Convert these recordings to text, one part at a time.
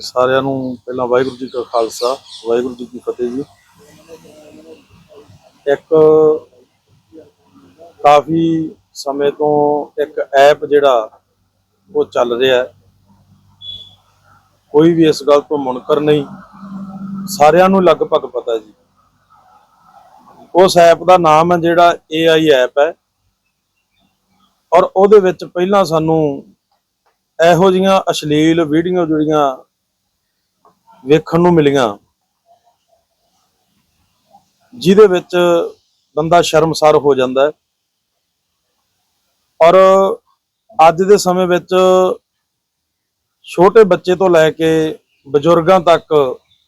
ਸਾਰਿਆਂ ਨੂੰ ਪਹਿਲਾਂ ਵਾਹਿਗੁਰੂ ਜੀ ਕਾ ਖਾਲਸਾ, ਵਾਹਿਗੁਰੂ ਜੀ ਕੀ ਫਤਿਹ ਜੀ। ਇੱਕ ਕਾਫੀ ਸਮੇਂ ਤੋਂ ਇੱਕ ਐਪ ਜਿਹੜਾ ਉਹ ਚੱਲ ਰਿਹਾ ਕੋਈ ਵੀ ਇਸ ਗੱਲ ਤੋਂ ਮੁਨਕਰ ਨਹੀਂ। ਸਾਰਿਆਂ ਨੂੰ ਲਗਭਗ ਪਤਾ ਜੀ। ਉਸ ਐਪ ਦਾ ਨਾਮ ਹੈ ਜਿਹੜਾ AI ਐਪ ਹੈ। ਔਰ ਉਹਦੇ ਵਿੱਚ ਪਹਿਲਾਂ ਸਾਨੂੰ ਇਹੋ ਜੀਆਂ ਅਸ਼ਲੀਲ ਵੀਡੀਓ ਜਿਹੜੀਆਂ ਵੇਖਣ ਨੂੰ ਮਿਲੀਆਂ, ਜਿਹਦੇ ਵਿੱਚ ਬੰਦਾ ਸ਼ਰਮਸਾਰ ਹੋ ਜਾਂਦਾ ਹੈ। ਔਰ ਅੱਜ ਦੇ ਸਮੇਂ ਵਿੱਚ ਛੋਟੇ ਬੱਚੇ ਤੋਂ ਲੈ ਕੇ ਬਜ਼ੁਰਗਾਂ ਤੱਕ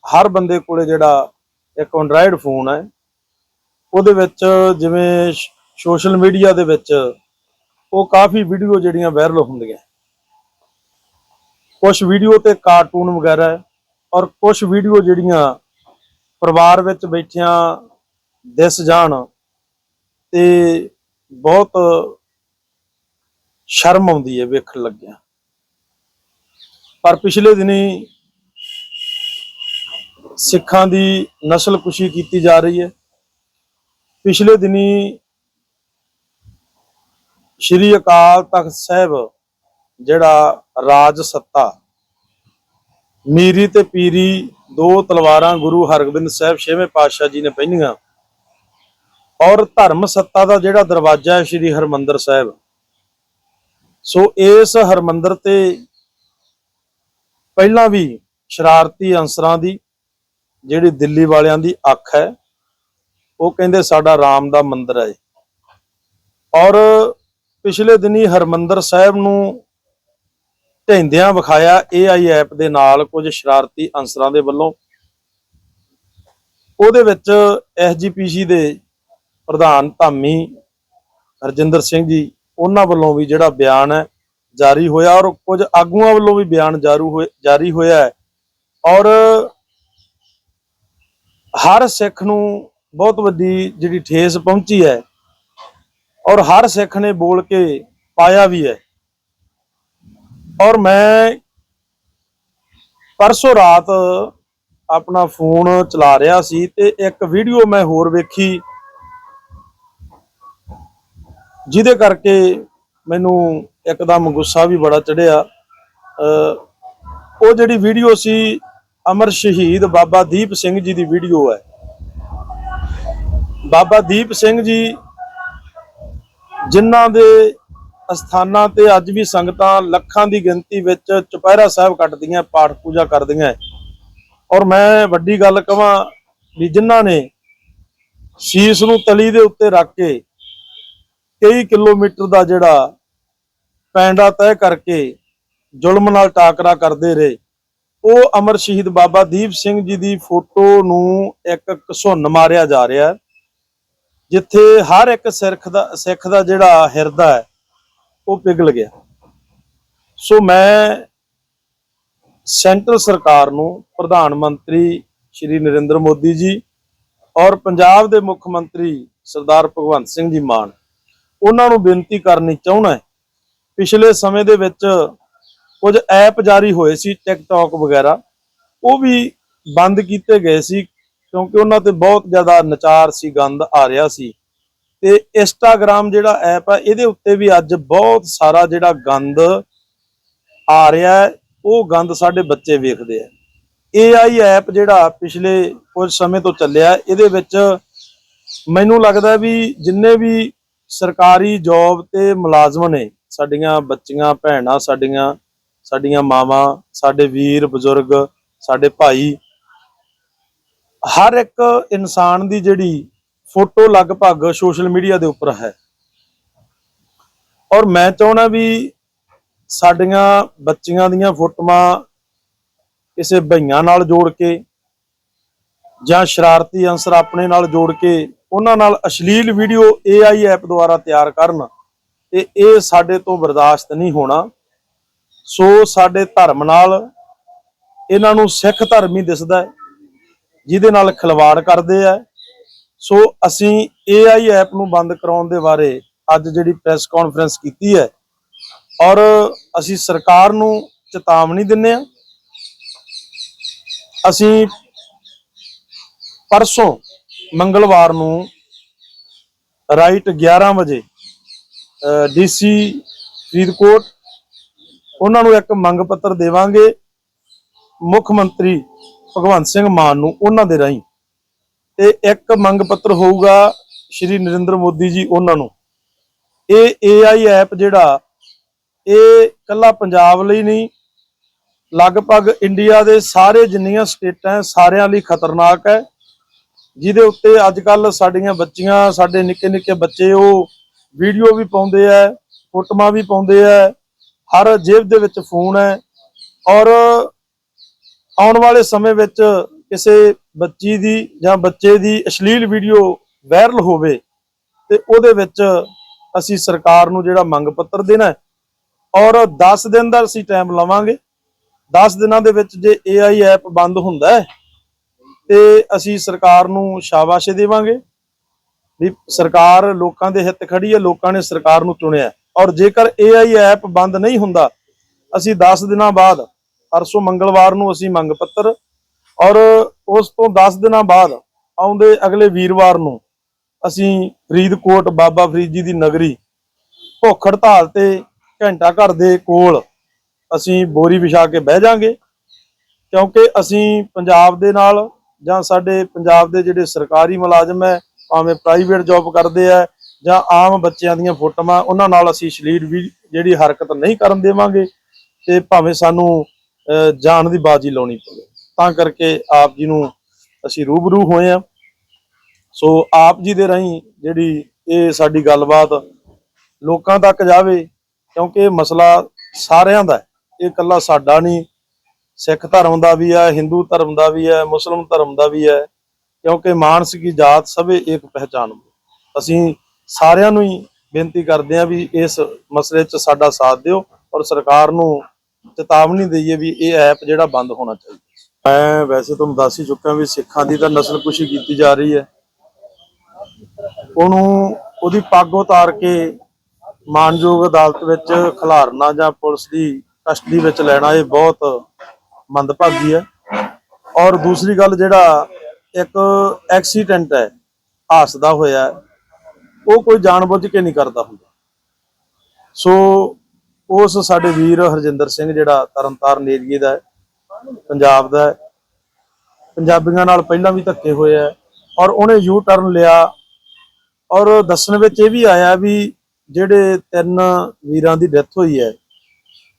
ਹਰ ਬੰਦੇ ਕੋਲੇ ਜਿਹੜਾ ਇੱਕ ਐਂਡਰਾਇਡ ਫੋਨ ਹੈ, ਉਹਦੇ ਵਿੱਚ ਜਿਵੇਂ ਸੋਸ਼ਲ ਮੀਡੀਆ ਦੇ ਵਿੱਚ ਉਹ ਕਾਫੀ ਵੀਡੀਓ ਜਿਹੜੀਆਂ ਵਾਇਰਲ ਹੁੰਦੀਆਂ। ਕੁਝ ਵੀਡੀਓ ਤੇ ਕਾਰਟੂਨ ਵਗੈਰਾ ਹੈ ਔਰ ਕੁਝ ਵੀਡੀਓ ਜਿਹੜੀਆਂ ਪਰਿਵਾਰ ਵਿੱਚ ਬੈਠਿਆਂ ਦਿਸ ਜਾਣ ਤੇ ਬਹੁਤ ਸ਼ਰਮ ਆਉਂਦੀ ਹੈ ਵੇਖਣ ਲੱਗਿਆ। ਪਰ ਪਿਛਲੇ ਦਿਨੀ ਸਿੱਖਾਂ ਦੀ ਨਸਲਕੁਸ਼ੀ ਕੀਤੀ ਜਾ ਰਹੀ ਹੈ। ਪਿਛਲੇ ਦਿਨੀ ਸ਼੍ਰੀ ਅਕਾਲ ਤਖਤ ਸਾਹਿਬ ਜਿਹੜਾ ਰਾਜ ਸੱਤਾ। ਮੀਰੀ ਤੇ ਪੀਰੀ ਦੋ ਤਲਵਾਰਾਂ ਗੁਰੂ ਹਰਗੋਬਿੰਦ ਸਾਹਿਬ ਛੇਵੇਂ ਪਾਤਸ਼ਾਹ ਜੀ ਨੇ ਪਹਿਨੀਆਂ। ਔਰ ਧਰਮ ਸੱਤਾ ਦਾ ਜਿਹੜਾ ਦਰਵਾਜ਼ਾ ਹੈ ਸ਼੍ਰੀ ਹਰਮੰਦਰ ਸਾਹਿਬ। ਸੋ ਇਸ ਹਰਮੰਦਰ ਤੇ ਪਹਿਲਾਂ ਵੀ ਸ਼ਰਾਰਤੀ ਅੰਸਰਾਂ ਦੀ, ਜਿਹੜੀ ਦਿੱਲੀ ਵਾਲਿਆਂ ਦੀ ਅੱਖ ਹੈ, ਉਹ ਕਹਿੰਦੇ ਸਾਡਾ ਰਾਮ ਦਾ ਮੰਦਿਰ ਹੈ। ਔਰ ਪਿਛਲੇ ਦਿਨੀ ਹਰਮੰਦਰ ਸਾਹਿਬ ਨੂੰ ਢੈਂਦਿਆਂ ਵਿਖਾਇਆ AI ਐਪ ਦੇ ਨਾਲ ਕੁਝ ਸ਼ਰਾਰਤੀ ਅੰਸਰਾਂ ਦੇ ਵੱਲੋਂ। ਉਹਦੇ ਵਿੱਚ SGPC ਦੇ ਪ੍ਰਧਾਨ ਧਾਮੀ ਹਰਜਿੰਦਰ ਸਿੰਘ ਜੀ, ਉਹਨਾਂ ਵੱਲੋਂ ਵੀ ਜਿਹੜਾ ਬਿਆਨ ਹੈ ਜਾਰੀ ਹੋਇਆ ਔਰ ਕੁਝ ਆਗੂਆਂ ਵੱਲੋਂ ਵੀ ਬਿਆਨ ਜਾਰੂ ਹੋਏ, ਜਾਰੀ ਹੋਇਆ ਹੈ। ਔਰ ਹਰ ਸਿੱਖ ਨੂੰ ਬਹੁਤ ਵੱਡੀ ਜਿਹੜੀ ਠੇਸ ਪਹੁੰਚੀ ਹੈ ਔਰ ਹਰ ਸਿੱਖ ਨੇ ਬੋਲ ਕੇ ਪਾਇਆ ਵੀ ਹੈ। ਔਰ ਮੈਂ ਪਰਸੋਂ ਰਾਤ ਆਪਣਾ ਫੋਨ ਚਲਾ ਰਿਹਾ ਸੀ ਤੇ ਇੱਕ ਵੀਡੀਓ ਮੈਂ ਹੋਰ ਵੇਖੀ, ਜਿਹਦੇ ਕਰਕੇ ਮੈਨੂੰ ਇੱਕਦਮ ਗੁੱਸਾ ਵੀ ਬੜਾ ਚੜਿਆ ਉਹ ਜਿਹੜੀ ਵੀਡੀਓ ਸੀ, ਅਮਰ ਸ਼ਹੀਦ ਬਾਬਾ ਦੀਪ ਸਿੰਘ ਜੀ ਦੀ ਵੀਡੀਓ ਹੈ। ਬਾਬਾ ਦੀਪ ਸਿੰਘ ਜੀ, ਜਿਨ੍ਹਾਂ ਦੇ ਅਸਥਾਨਾਂ ਤੇ ਅੱਜ ਵੀ ਸੰਗਤਾਂ ਲੱਖਾਂ ਦੀ ਗਿਣਤੀ ਵਿੱਚ ਚੁਪਹਿਰਾ ਸਾਹਿਬ ਕੱਟਦੀਆਂ, ਪਾਠ ਪੂਜਾ ਕਰਦੀਆਂ। ਔਰ ਮੈਂ ਵੱਡੀ ਗੱਲ ਕਹਾਂ ਵੀ ਜਿਨ੍ਹਾਂ ਨੇ ਸ਼ੀਸ ਨੂੰ ਤਲੀ ਦੇ ਉੱਤੇ ਰੱਖ ਕੇ ਕਈ ਕਿਲੋਮੀਟਰ ਦਾ ਜਿਹੜਾ ਪੈਂਡਾ ਤੈਅ ਕਰਕੇ ਜ਼ੁਲਮ ਨਾਲ ਟਾਕਰਾ ਕਰਦੇ ਰਹੇ, ਉਹ ਅਮਰ ਸ਼ਹੀਦ ਬਾਬਾ ਦੀਪ ਸਿੰਘ ਜੀ ਦੀ ਫੋਟੋ ਨੂੰ ਇੱਕ ਘਸੁੰਨ ਮਾਰਿਆ ਜਾ ਰਿਹਾ ਜਿੱਥੇ ਹਰ ਇੱਕ ਸਿੱਖ ਦਾ ਸਿੱਖ ਦਾ ਜਿਹੜਾ ਹਿਰਦਾ ਹੈ ਉਹ ਪਿਘਲ ਗਿਆ। ਸੋ ਮੈਂ ਸੈਂਟਰ ਸਰਕਾਰ ਨੂੰ ਪ੍ਰਧਾਨ ਮੰਤਰੀ ਸ਼੍ਰੀ ਨਰਿੰਦਰ ਮੋਦੀ ਜੀ ਔਰ ਪੰਜਾਬ ਦੇ ਮੁੱਖ ਮੰਤਰੀ ਸਰਦਾਰ ਭਗਵੰਤ ਸਿੰਘ ਜੀ ਮਾਨ, ਉਹਨਾਂ ਨੂੰ ਬੇਨਤੀ ਕਰਨੀ ਚਾਹੁੰਦਾ ਹੈ। ਪਿਛਲੇ ਸਮੇਂ ਦੇ ਵਿੱਚ ਕੁਝ ਐਪ ਜਾਰੀ ਹੋਏ ਸੀ, ਟਿਕਟੌਕ ਵਗੈਰਾ, ਉਹ ਵੀ ਬੰਦ ਕੀਤੇ ਗਏ ਸੀ ਕਿਉਂਕਿ ਉਹਨਾਂ ਤੇ ਬਹੁਤ ਜ਼ਿਆਦਾ ਨਚਾਰ ਸੀ, ਗੰਦ ਆ ਰਿਹਾ ਸੀ। ਤੇ ਇੰਸਟਾਗ੍ਰam ਜਿਹੜਾ ਐਪ ਹੈ ਇਹਦੇ ਉੱਤੇ ਵੀ ਅੱਜ ਬਹੁਤ ਸਾਰਾ ਜਿਹੜਾ ਗੰਦ ਆ ਰਿਹਾ ਹੈ, ਉਹ ਗੰਦ ਸਾਡੇ ਬੱਚੇ ਵੇਖਦੇ ਆ। AI ਐਪ ਜਿਹੜਾ ਪਿਛਲੇ ਕੁਝ ਸਮੇਂ ਤੋਂ ਚੱਲਿਆ, ਇਹਦੇ ਵਿੱਚ ਮੈਨੂੰ ਲੱਗਦਾ ਵੀ ਜਿੰਨੇ ਵੀ ਸਰਕਾਰੀ ਜੌਬ ਤੇ ਮੁਲਾਜ਼ਮ ਨੇ, ਸਾਡੀਆਂ ਬੱਚੀਆਂ, ਭੈਣਾਂ, ਸਾਡੀਆਂ ਸਾਡੀਆਂ ਮਾਵਾਂ, ਸਾਡੇ ਵੀਰ, ਬਜ਼ੁਰਗ, ਸਾਡੇ ਭਾਈ, ਹਰ ਇੱਕ ਇਨਸਾਨ ਦੀ ਜਿਹੜੀ ਫੋਟੋ ਲਗਭਗ ਸੋਸ਼ਲ ਮੀਡੀਆ ਦੇ ਉੱਪਰ ਹੈ। ਔਰ ਮੈਂ ਚਾਹਣਾ ਵੀ ਸਾਡੀਆਂ ਬੱਚੀਆਂ ਦੀਆਂ ਫੋਟੋਆਂ ਕਿਸੇ ਭਈਆਂ ਨਾਲ ਜੋੜ ਕੇ ਜਾਂ ਸ਼ਰਾਰਤੀ ਅੰਸਰ ਆਪਣੇ ਨਾਲ ਜੋੜ ਕੇ ਉਹਨਾਂ ਨਾਲ ਅਸ਼ਲੀਲ ਵੀਡੀਓ AI ਐਪ ਦੁਆਰਾ ਤਿਆਰ ਕਰਨ, ਤੇ ਇਹ ਸਾਡੇ ਤੋਂ ਬਰਦਾਸ਼ਤ ਨਹੀਂ ਹੋਣਾ। ਸੋ ਸਾਡੇ ਧਰਮ ਨਾਲ ਇਹਨਾਂ ਨੂੰ ਸਿੱਖ ਧਰਮ ਹੀ ਦਿਸਦਾ ਜਿਹਦੇ ਨਾਲ ਖਿਲਵਾੜ ਕਰਦੇ ਆ ਸੋ ਅਸੀਂ AI ਐਪ ਨੂੰ ਬੰਦ ਕਰਾਉਣ ਦੇ ਬਾਰੇ ਅੱਜ ਜਿਹੜੀ ਪ੍ਰੈਸ ਕਾਨਫਰੰਸ ਕੀਤੀ ਹੈ, ਔਰ ਅਸੀਂ ਸਰਕਾਰ ਨੂੰ ਚੇਤਾਵਨੀ ਦਿੰਨੇ ਆ ਅਸੀਂ ਪਰਸੋਂ ਮੰਗਲਵਾਰ ਨੂੰ ਰਾਈਟ 11 ਵਜੇ ਡੀਸੀ ਫਰੀਦਕੋਟ, ਉਹਨਾਂ ਨੂੰ ਇੱਕ ਮੰਗ ਪੱਤਰ ਦੇਵਾਂਗੇ। ਮੁੱਖ ਮੰਤਰੀ ਭਗਵੰਤ ਸਿੰਘ ਮਾਨ ਨੂੰ ਉਹਨਾਂ ਦੇ ਰਾਹੀਂ ਤੇ ਇੱਕ ਮੰਗ ਪੱਤਰ ਹੋਊਗਾ ਸ਼੍ਰੀ ਨਰਿੰਦਰ ਮੋਦੀ ਜੀ ਉਹਨਾਂ ਨੂੰ। ਇਹ AI ਐਪ ਜਿਹੜਾ, ਇਹ ਕੱਲਾ ਪੰਜਾਬ ਲਈ ਨਹੀਂ, ਲਗਭਗ ਇੰਡੀਆ ਦੇ ਸਾਰੇ ਜਿੰਨੀਆਂ ਸਟੇਟਾਂ ਸਾਰਿਆਂ ਲਈ ਖਤਰਨਾਕ ਹੈ। ਜਿਹਦੇ ਉੱਤੇ ਅੱਜ ਕੱਲ ਸਾਡੀਆਂ ਬੱਚੀਆਂ, ਸਾਡੇ ਨਿੱਕੇ ਨਿੱਕੇ ਬੱਚੇ ਉਹ ਵੀਡੀਓ ਵੀ ਪਾਉਂਦੇ ਆ ਫੋਟੋਆਂ ਵੀ ਪਾਉਂਦੇ ਆ ਹਰ ਜੇਬ ਦੇ ਵਿੱਚ ਫੋਨ ਹੈ ਔਰ ਆਉਣ ਵਾਲੇ ਸਮੇਂ ਵਿੱਚ ਕਿਸੇ ਬੱਚੀ ਦੀ ਜਾਂ ਬੱਚੇ ਦੀ ਅਸ਼ਲੀਲ ਵੀਡੀਓ ਵਾਇਰਲ ਹੋਵੇ ਤੇ ਉਹਦੇ ਵਿੱਚ ਅਸੀਂ ਸਰਕਾਰ ਨੂੰ ਜਿਹੜਾ ਮੰਗ ਪੱਤਰ ਦੇਣਾ ਔਰ 10 ਦਿਨ ਦਾ ਅਸੀਂ ਟਾਈਮ ਲਵਾਂਗੇ। 10 ਦਿਨਾਂ ਦੇ ਵਿੱਚ ਜੇ AI ਐਪ ਬੰਦ ਹੁੰਦਾ ਹੈ, ਤੇ ਅਸੀਂ ਸਰਕਾਰ ਨੂੰ ਸ਼ਾਬਾਸ਼ ਦੇਵਾਂਗੇ ਵੀ ਸਰਕਾਰ ਲੋਕਾਂ ਦੇ ਹਿੱਤ ਖੜੀ ਹੈ, ਲੋਕਾਂ ਨੇ ਸਰਕਾਰ ਨੂੰ ਚੁਣਿਆ ਔਰ ਜੇਕਰ AI ਐਪ ਬੰਦ ਨਹੀਂ ਹੁੰਦਾ, ਅਸੀਂ 10 ਦਿਨਾਂ ਬਾਅਦ, ਪਰਸੋਂ ਮੰਗਲਵਾਰ ਨੂੰ ਅਸੀਂ ਮੰਗ ਪੱਤਰ ਔਰ ਉਸ ਤੋਂ 10 ਦਿਨਾਂ ਬਾਅਦ ਆਉਂਦੇ ਅਗਲੇ ਵੀਰਵਾਰ ਨੂੰ ਅਸੀਂ ਫਰੀਦਕੋਟ ਬਾਬਾ ਫਰੀਦ ਜੀ ਦੀ ਨਗਰੀ ਭੁੱਖ ਹੜਤਾਲ ਤੇ ਘੰਟਾ ਘਰ ਦੇ ਕੋਲ ਅਸੀਂ ਬੋਰੀ ਵਿਛਾ ਕੇ ਬਹਿ ਜਾਾਂਗੇ। ਕਿਉਂਕਿ ਅਸੀਂ ਪੰਜਾਬ ਦੇ ਨਾਲ ਜਾਂ ਸਾਡੇ ਪੰਜਾਬ ਦੇ ਜਿਹੜੇ ਸਰਕਾਰੀ ਮੁਲਾਜ਼ਮ ਹੈ ਭਾਵੇਂ ਪ੍ਰਾਈਵੇਟ ਜੌਬ ਕਰਦੇ ਆ ਜਾਂ ਆਮ ਬੱਚਿਆਂ ਦੀਆਂ ਫੋਟੋਆਂ ਉਹਨਾਂ ਨਾਲ ਅਸੀਂ ਸ਼ਲੀਲ ਵੀ ਜਿਹੜੀ ਹਰਕਤ ਨਹੀਂ ਕਰਨ ਦੇਵਾਂਗੇ ਤੇ ਭਾਵੇਂ ਸਾਨੂੰ ਅਹ, ਜਾਨ ਦੀ ਬਾਜੀ ਲਾਉਣੀ ਪਵੇ। ਤਾਂ ਕਰਕੇ ਆਪ ਜੀ ਨੂੰ ਅਸੀਂ ਰੂਬਰੂ ਹੋਏ ਆ ਸੋ ਆਪ ਜੀ ਦੇ ਰਾਹੀਂ ਜਿਹੜੀ ਇਹ ਸਾਡੀ ਗੱਲਬਾਤ ਲੋਕਾਂ ਤੱਕ ਜਾਵੇ, ਕਿਉਂਕਿ ਇਹ ਮਸਲਾ ਸਾਰਿਆਂ ਦਾ ਇਹ ਇਕੱਲਾ ਸਾਡਾ ਨਹੀਂ, ਸਿੱਖ ਧਰਮ ਦਾ ਵੀ ਹੈ, ਹਿੰਦੂ ਧਰਮ ਦਾ ਵੀ ਹੈ, ਮੁਸਲਮ ਧਰਮ ਦਾ ਵੀ ਹੈ, ਕਿਉਂਕਿ ਮਾਨਸ ਕੀ ਜਾਤ ਸਭੇ ਇੱਕ ਪਹਿਚਾਨ ਅਸੀਂ ਸਾਰਿਆਂ ਨੂੰ ਹੀ ਬੇਨਤੀ ਕਰਦੇ ਹਾਂ ਵੀ ਇਸ ਮਸਲੇ 'ਚ ਸਾਡਾ ਸਾਥ ਦਿਓ ਔਰ ਸਰਕਾਰ ਨੂੰ ਚੇਤਾਵਨੀ ਦਈਏ ਵੀ ਇਹ ਐਪ ਜਿਹੜਾ ਬੰਦ ਹੋਣਾ ਚਾਹੀਦਾ। ਮੈਂ ਵੈਸੇ ਤੁਹਾਨੂੰ ਦੱਸ ਹੀ ਚੁੱਕਾ ਵੀ ਸਿੱਖਾਂ ਦੀ ਤਾਂ ਨਸਲਕੁਸ਼ੀ ਕੀਤੀ ਜਾ ਰਹੀ ਹੈ। ਉਹਨੂੰ ਉਹਦੀ ਪੱਗ ਉਤਾਰ ਕੇ ਮਾਨਯੋਗ ਅਦਾਲਤ ਵਿੱਚ ਖਿਲਾਰਨਾ ਜਾਂ ਪੁਲਿਸ ਦੀ ਕਸਟਡੀ ਵਿੱਚ ਲੈਣਾ ਇਹ ਬਹੁਤ ਮੰਦਭਾਗੀ ਹੈ। ਔਰ ਦੂਸਰੀ ਗੱਲ ਜਿਹੜਾ ਇੱਕ ਐਕਸੀਡੈਂਟ ਹੈ ਹਾਸਦਾ ਹੋਇਆ ਉਹ ਕੋਈ ਜਾਣਬੁੱਝ ਕੇ ਨਹੀਂ ਕਰਦਾ ਹੁੰਦਾ। ਸੋ ਉਸ ਸਾਡੇ ਵੀਰ ਹਰਜਿੰਦਰ ਸਿੰਘ ਜਿਹੜਾ ਤਰਨਤਾਰਨ ਏਰੀਏ ਦਾ ਹੈ ਪੰਜਾਬ ਦਾ ਪੰਜਾਬੀਆਂ ਨਾਲ ਪਹਿਲਾਂ ਵੀ ਧੱਕੇ ਹੋਏ ਆ ਔਰ ਉਹਨੇ ਯੂ ਟਰਨ ਲਿਆ ਔਰ ਦੱਸਣ ਵਿੱਚ ਇਹ ਵੀ ਆਇਆ ਵੀ ਜਿਹੜੇ ਤਿੰਨ ਵੀਰਾਂ ਦੀ ਡੈਥ ਹੋਈ ਹੈ,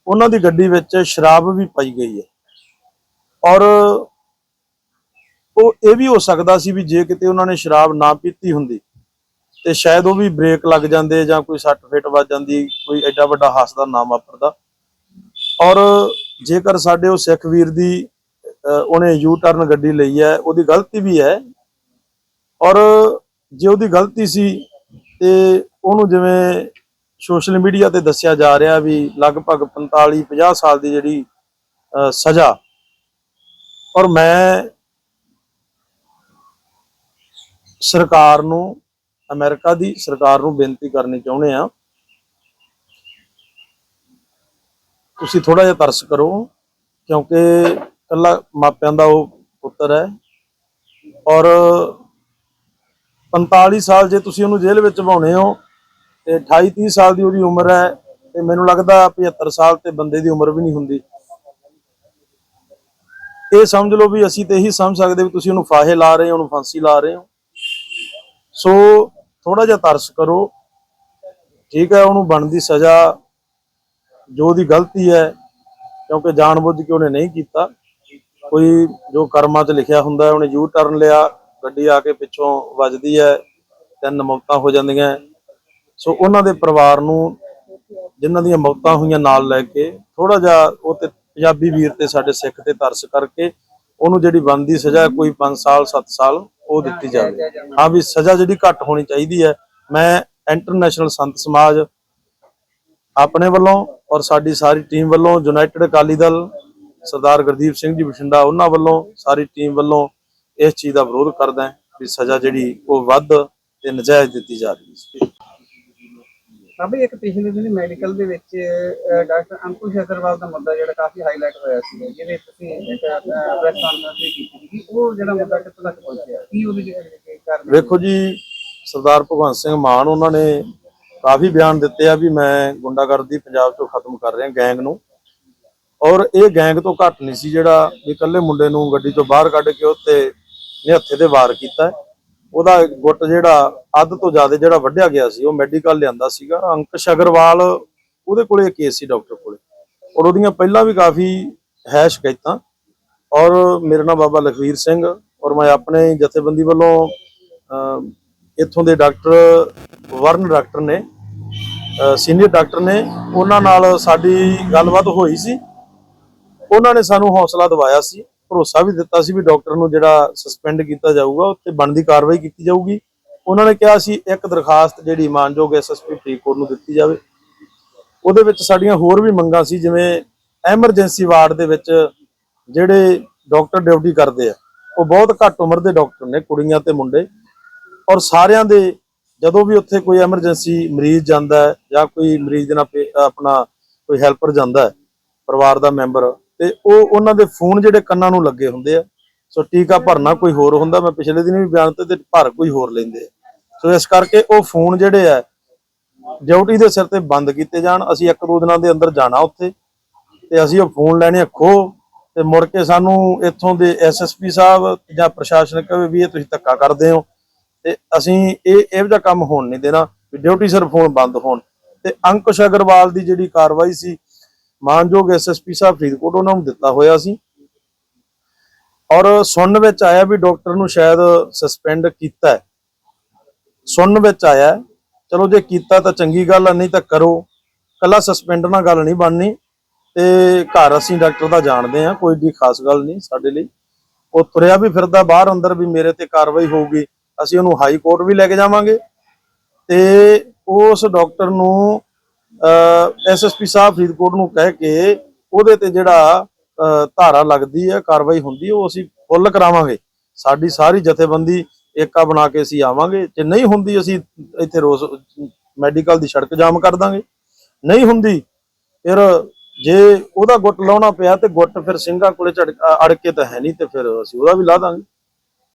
ਉਹਨਾਂ ਦੀ ਗੱਡੀ ਵਿੱਚ ਸ਼ਰਾਬ ਵੀ ਪਾਈ ਗਈ ਹੈ। ਔਰ ਉਹ ਇਹ ਵੀ ਹੋ ਸਕਦਾ ਸੀ ਵੀ ਜੇ ਕਿਤੇ ਉਹਨਾਂ ਨੇ ਸ਼ਰਾਬ ਨਾ ਪੀਤੀ ਹੁੰਦੀ ਤੇ ਸ਼ਾਇਦ ਉਹ ਵੀ ਬ੍ਰੇਕ ਲੱਗ ਜਾਂਦੇ ਜਾਂ ਕੋਈ ਸੱਟ ਫੇਟ ਵੱਜ ਜਾਂਦੀ, ਕੋਈ ਐਡਾ ਵੱਡਾ ਹਾਦਸਾ ਨਾ ਵਾਪਰਦਾ। ਔਰ ਜੇਕਰ ਸਾਡੇ ਉਹ ਸਿੱਖ ਵੀਰ ਦੀ ਉਹਨੇ ਯੂ ਟਰਨ ਗੱਡੀ ਲਈ ਹੈ, ਉਹਦੀ ਗਲਤੀ ਵੀ ਹੈ। ਔਰ ਜੇ ਉਹਦੀ ਗਲਤੀ ਸੀ ਤੇ ਉਹਨੂੰ ਜਿਵੇਂ ਸੋਸ਼ਲ ਮੀਡੀਆ ਤੇ ਦੱਸਿਆ ਜਾ ਰਿਹਾ ਵੀ ਲਗਭਗ 45 50 ਸਾਲ ਦੀ ਜਿਹੜੀ ਸਜ਼ਾ। ਔਰ ਮੈਂ ਸਰਕਾਰ ਨੂੰ, ਅਮਰੀਕਾ ਦੀ ਸਰਕਾਰ ਨੂੰ ਬੇਨਤੀ ਕਰਨੀ ਚਾਹੁੰਦੇ ਆ ਤੁਸੀਂ ਥੋੜਾ ਜਿਹਾ ਤਰਸ ਕਰੋ, ਕਿਉਂਕਿ ਕੱਲਾ ਮਾਪਿਆਂ ਦਾ ਉਹ ਪੁੱਤਰ ਹੈ। ਔਰ 45 ਸਾਲ ਜੇ ਤੁਸੀਂ ਉਹਨੂੰ ਜੇਲ੍ਹ ਵਿੱਚ ਪਾਉਣੇ ਹੋ, ਤੇ 28 30 ਸਾਲ ਦੀ ਉਹਦੀ ਉਮਰ ਹੈ, ਤੇ ਮੈਨੂੰ ਲੱਗਦਾ 75 ਸਾਲ ਤੇ ਬੰਦੇ ਦੀ ਉਮਰ ਵੀ ਨਹੀਂ ਹੁੰਦੀ। ਇਹ ਸਮਝ ਲਓ ਵੀ ਅਸੀਂ ਤੇ ਇਹੀ ਸਮਝ ਸਕਦੇ ਵੀ ਤੁਸੀਂ ਉਹਨੂੰ ਫਾਹੇ ਲਾ ਰਹੇ ਹੋ, ਉਹਨੂੰ ਫਾਂਸੀ ਲਾ ਰਹੇ ਹੋ। ਸੋ ਥੋੜਾ ਜਿਹਾ ਤਰਸ ਕਰੋ, ਠੀਕ ਹੈ, ਉਹਨੂੰ ਬਣਦੀ ਸਜ਼ਾ ਜੋ ਉਹਦੀ ਗਲਤੀ ਹੈ ਕਿਉਂਕਿ ਜਾਣਬੁੱਝ ਕੇ ਉਹਨੇ ਨਹੀਂ ਕੀਤਾ। ਕੋਈ ਜੋ ਕਰਮਾਂ 'ਚ ਲਿਖਿਆ ਹੁੰਦਾ ਹੈ, ਉਹਨੇ ਯੂ ਟਰਨ ਲਿਆ ਗੱਡੀ ਆ ਕੇ ਪਿੱਛੋਂ ਵੱਜਦੀ ਹੈ ਤਿੰਨ ਮੌਤਾਂ ਹੋ ਜਾਂਦੀਆਂ ਸੋ ਉਹਨਾਂ ਦੇ ਪਰਿਵਾਰ ਨੂੰ ਜਿਨ੍ਹਾਂ ਦੀਆਂ ਮੌਤਾਂ ਹੋਈਆਂ ਨਾਲ ਲੈ ਕੇ ਥੋੜਾ ਜਿਹਾ ਉਹ ਤੇ ਪੰਜਾਬੀ ਵੀਰ ਤੇ ਸਾਡੇ ਸਿੱਖ ਤੇ ਤਰਸ ਕਰਕੇ ਉਹਨੂੰ ਜਿਹੜੀ ਬਣਦੀ ਸਜ਼ਾ ਕੋਈ 5 ਸਾਲ 7 ਸਾਲ ਉਹ ਦਿੱਤੀ ਜਾਵੇ। ਹਾਂ ਵੀ ਸਜ਼ਾ ਜਿਹੜੀ ਘੱਟ ਹੋਣੀ ਚਾਹੀਦੀ ਹੈ ਮੈਂ ਇੰਟਰਨੈਸ਼ਨਲ ਸੰਤ ਸਮਾਜ ਆਪਣੇ ਵੱਲੋਂ ਔਰ ਸਾਡੀ ਸਾਰੀ ਟੀਮ ਵੱਲੋਂ ਯੂਨਾਈਟਿਡ ਅਕਾਲੀ ਦਲ ਸਰਦਾਰ ਗੁਰਦੀਪ ਸਿੰਘ ਜੀ ਬਠਿੰਡਾ ਉਹਨਾਂ ਵੱਲੋਂ ਸਾਰੀ ਟੀਮ ਵੱਲੋਂ ਇਸ ਚੀਜ਼ ਦਾ ਵਿਰੋਧ ਕਰਦਾ ਹੈ ਵੀ ਸਜ਼ਾ ਜਿਹੜੀ ਉਹ ਵੱਧ ਤੇ ਨਜਾਇਜ਼ ਦਿੱਤੀ ਜਾ ਰਹੀ ਹੈ ਅਭੀ ਇੱਕ ਪਿਛਲੇ ਦਿਨ ਮੈਡੀਕਲ ਦੇ ਵਿੱਚ ਡਾਕਟਰ ਅੰਕੁਸ਼ ਅਗਰਵਾਲ ਦਾ ਮੁੱਦਾ ਜਿਹੜਾ ਕਾਫੀ ਹਾਈਲਾਈਟ ਹੋਇਆ ਸੀ ਜਿਹਦੇ ਤੁਸੀਂ ਪ੍ਰੈਸ ਕਾਨਫਰੰਸ ਕੀਤੀ ਸੀ ਉਹ ਜਿਹੜਾ ਮੁੱਦਾ ਕਿੱਥੇ ਤੱਕ ਪਹੁੰਚਿਆ? ਕੀ ਉਹਦੇ ਕਾਰਨ? ਵੇਖੋ ਜੀ ਸਰਦਾਰ ਭਗਵੰਤ ਸਿੰਘ ਮਾਨ ਉਹਨਾਂ ਨੇ ਕਾਫੀ ਬਿਆਨ ਦਿੱਤੇ ਆ ਵੀ ਮੈਂ ਗੁੰਡਾਗਰਦੀ ਪੰਜਾਬ ਤੋਂ ਖਤਮ ਕਰ ਰਿਹਾ ਗੈਂਗ ਨੂੰ। ਔਰ ਇਹ ਗੈਂਗ ਤੋਂ ਘੱਟ ਨਹੀਂ ਸੀ ਜਿਹੜਾ ਵੀ ਇਕੱਲੇ ਮੁੰਡੇ ਨੂੰ ਗੱਡੀ ਤੋਂ ਬਾਹਰ ਕੱਢ ਕੇ ਉੱਤੇ ਨਿਹੱਥੇ ਤੇ ਵਾਰ ਕੀਤਾ ਉਹਦਾ ਗੁੱਟ ਜਿਹੜਾ ਅੱਧ ਤੋਂ ਜ਼ਿਆਦਾ ਜਿਹੜਾ ਵੱਢਿਆ ਗਿਆ ਸੀ, ਉਹ ਮੈਡੀਕਲ ਲਿਆਂਦਾ ਸੀਗਾ। ਅੰਕਸ਼ ਅਗਰਵਾਲ, ਉਹਦੇ ਕੋਲੇ ਇਹ ਕੇਸ ਸੀ ਡਾਕਟਰ ਕੋਲੇ। ਔਰ ਉਹਦੀਆਂ ਪਹਿਲਾਂ ਵੀ ਕਾਫੀ ਹੈ ਸ਼ਿਕਾਇਤਾਂ। ਔਰ ਮੇਰਾ ਨਾਮ ਬਾਬਾ ਲਖਵੀਰ ਸਿੰਘ ਔਰ ਮੈਂ ਆਪਣੇ ਜਥੇਬੰਦੀ ਵੱਲੋਂ ਇੱਥੋਂ ਦੇ ਡਾਕਟਰ ਵਰਨ ਡਾਕਟਰ ਨੇ ਸੀਨੀਅਰ ਡਾਕਟਰ ਨੇ ਉਹਨਾਂ ਨਾਲ ਸਾਡੀ ਗੱਲਬਾਤ ਹੋਈ ਸੀ। ਉਹਨਾਂ ਨੇ ਸਾਨੂੰ ਹੌਸਲਾ ਦਿਵਾਇਆ ਸੀ, ਭਰੋਸਾ ਵੀ ਦਿੱਤਾ ਸੀ ਵੀ ਡਾਕਟਰ ਨੂੰ ਜਿਹੜਾ ਸਸਪੈਂਡ ਕੀਤਾ ਜਾਊਗਾ ਉੱਤੇ ਬਣਦੀ ਕਾਰਵਾਈ ਕੀਤੀ ਜਾਊਗੀ। ਉਹਨਾਂ ਨੇ ਕਿਹਾ ਸੀ, ਇੱਕ ਦਰਖਾਸਤ ਜਿਹੜੀ ਮਾਨਯੋਗ ਐਸਐਸਪੀ ਫਰੀਦਕੋਟ ਨੂੰ ਦਿੱਤੀ ਜਾਵੇ। ਉਹਦੇ ਵਿੱਚ ਸਾਡੀਆਂ ਹੋਰ ਵੀ ਮੰਗਾਂ ਸੀ, ਜਿਵੇਂ ਐਮਰਜੈਂਸੀ ਵਾਰਡ ਦੇ ਵਿੱਚ ਜਿਹੜੇ ਡਾਕਟਰ ਡਿਊਟੀ ਕਰਦੇ ਆ, ਉਹ ਬਹੁਤ ਘੱਟ ਉਮਰ ਦੇ ਡਾਕਟਰ ਨੇ, ਕੁੜੀਆਂ ਤੇ ਮੁੰਡੇ। ਔਰ ਸਾਰਿਆਂ ਦੇ ਜਦੋਂ ਵੀ ਉੱਥੇ ਕੋਈ ਐਮਰਜੈਂਸੀ ਮਰੀਜ਼ ਜਾਂਦਾ ਹੈ ਜਾਂ ਕੋਈ ਮਰੀਜ਼ ਦੇ ਨਾਲ ਆਪਣਾ ਕੋਈ ਹੈਲਪਰ ਜਾਂਦਾ ਹੈ, ਪਰਿਵਾਰ ਦਾ ਮੈਂਬਰ ਤੇ ਉਹ ਉਹਨਾਂ ਦੇ ਫੋਨ ਜਿਹੜੇ ਕੰਨਾਂ ਨੂੰ ਲੱਗੇ ਹੁੰਦੇ ਆ, ਸੋ ਟੀਕਾ ਭਰਨਾ ਕੋਈ ਹੋਰ ਹੁੰਦਾ, ਮੈਂ ਪਿਛਲੇ ਦਿਨ ਵੀ ਬਿਆਨ ਤੇ ਤੇ ਭਰ ਕੋਈ ਹੋਰ ਲੈਂਦੇ ਆ। ਸੋ ਇਸ ਕਰਕੇ ਉਹ ਫੋਨ ਜਿਹੜੇ ਆ, ਡਿਊਟੀ ਦੇ ਸਿਰ ਤੇ ਬੰਦ ਕੀਤੇ ਜਾਣ, ਅਸੀਂ ਇੱਕ ਦੋ ਦਿਨਾਂ ਦੇ ਅੰਦਰ ਜਾਣਾ ਉੱਥੇ, ਤੇ ਅਸੀਂ ਉਹ ਫੋਨ ਲੈਣੇ ਖੋ, ਤੇ ਮੁੜ ਕੇ ਸਾਨੂੰ ਇੱਥੋਂ ਦੇ ਐਸਐਸਪੀ ਸਾਹਿਬ ਜਾਂ ਪ੍ਰਸ਼ਾਸਨ ਕਹੇ ਵੀ ਇਹ ਤੁਸੀਂ ਧੱਕਾ ਕਰਦੇ ਹੋ ਤੇ ਅਸੀਂ ਇਹ, ਇਹੋ ਜਿਹਾ ਕੰਮ ਹੋਣ ਨਹੀਂ ਦੇਣਾ ਵੀ ਡਿਊਟੀ ਸਿਰ ਫੋਨ ਬੰਦ ਹੋਣ। ਤੇ ਅੰਕੁਸ਼ ਅਗਰਵਾਲ ਦੀ ਜਿਹੜੀ ਕਾਰਵਾਈ ਸੀ, ਮਾਨਯੋਗ ਐਸਐਸਪੀ ਸਾਹਿਬ ਫਰੀਦਕੋਟ, ਉਹਨਾਂ ਨੂੰ ਦਿੱਤਾ ਹੋਇਆ ਸੀ। ਔਰ ਸੁਣਨ ਵਿੱਚ ਆਇਆ ਵੀ ਡਾਕਟਰ ਨੂੰ ਸ਼ਾਇਦ ਸਸਪੈਂਡ ਕੀਤਾ ਸੁਣਨ ਵਿੱਚ ਆਇਆ ਚਲੋ ਜੇ ਕੀਤਾ ਤਾਂ ਚੰਗੀ ਗੱਲ ਆ, ਨਹੀਂ ਤਾਂ ਕਰੋ। ਕੱਲਾ ਸਸਪੈਂਡ ਨਾਲ ਗੱਲ ਨਹੀਂ ਬਣਨੀ। ਤੇ ਘਰ ਅਸੀਂ ਡਾਕਟਰ ਦਾ ਜਾਣਦੇ ਆ ਕੋਈ ਦੀ ਖਾਸ ਗੱਲ ਨਹੀਂ ਸਾਡੇ ਲਈ। ਉਹ ਤੁਰਿਆ ਵੀ ਫਿਰਦਾ, ਬਾਹਰ ਅੰਦਰ ਵੀ ਮੇਰੇ ਤੇ ਕਾਰਵਾਈ ਹੋਊਗੀ। ਅਸੀਂ ਉਹਨੂੰ ਹਾਈ ਕੋਰਟ ਵੀ ਲੈ ਕੇ ਜਾਵਾਂਗੇ ਤੇ ਉਸ ਡਾਕਟਰ ਨੂੰ ਐਸਐਸਪੀ ਸਾਹਿਬ ਫਰੀਦਕੋਟ ਨੂੰ ਕਹਿ ਕੇ ਉਹਦੇ ਤੇ ਜਿਹੜਾ ਅਹ, ਧਾਰਾ ਲੱਗਦੀ ਹੈ ਕਾਰਵਾਈ ਹੁੰਦੀ ਉਹ ਅਸੀਂ ਫੁੱਲ ਕਰਾਵਾਂਗੇ। ਸਾਡੀ ਸਾਰੀ ਜਥੇਬੰਦੀ ਏਕਾ ਬਣਾ ਕੇ ਅਸੀਂ ਆਵਾਂਗੇ। ਜੇ ਨਹੀਂ ਹੁੰਦੀ ਅਸੀਂ ਇੱਥੇ ਰੋਸ ਮੈਡੀਕਲ ਦੀ ਸੜਕ ਜਾਮ ਕਰ ਦਾਂਗੇ। ਨਹੀਂ ਹੁੰਦੀ ਫਿਰ ਜੇ ਉਹਦਾ ਗੁੱਟ ਲਾਉਣਾ ਪਿਆ ਤੇ ਗੁੱਟ ਫਿਰ ਸਿੰਘਾਂ ਕੋਲੇ ਝੜ- ਅ- ਅੜ ਕੇ ਤਾਂ ਹੈ ਨਹੀਂ ਤੇ ਫਿਰ ਅਸੀਂ ਉਹਦਾ ਵੀ ਲਾ ਦਾਂਗੇ।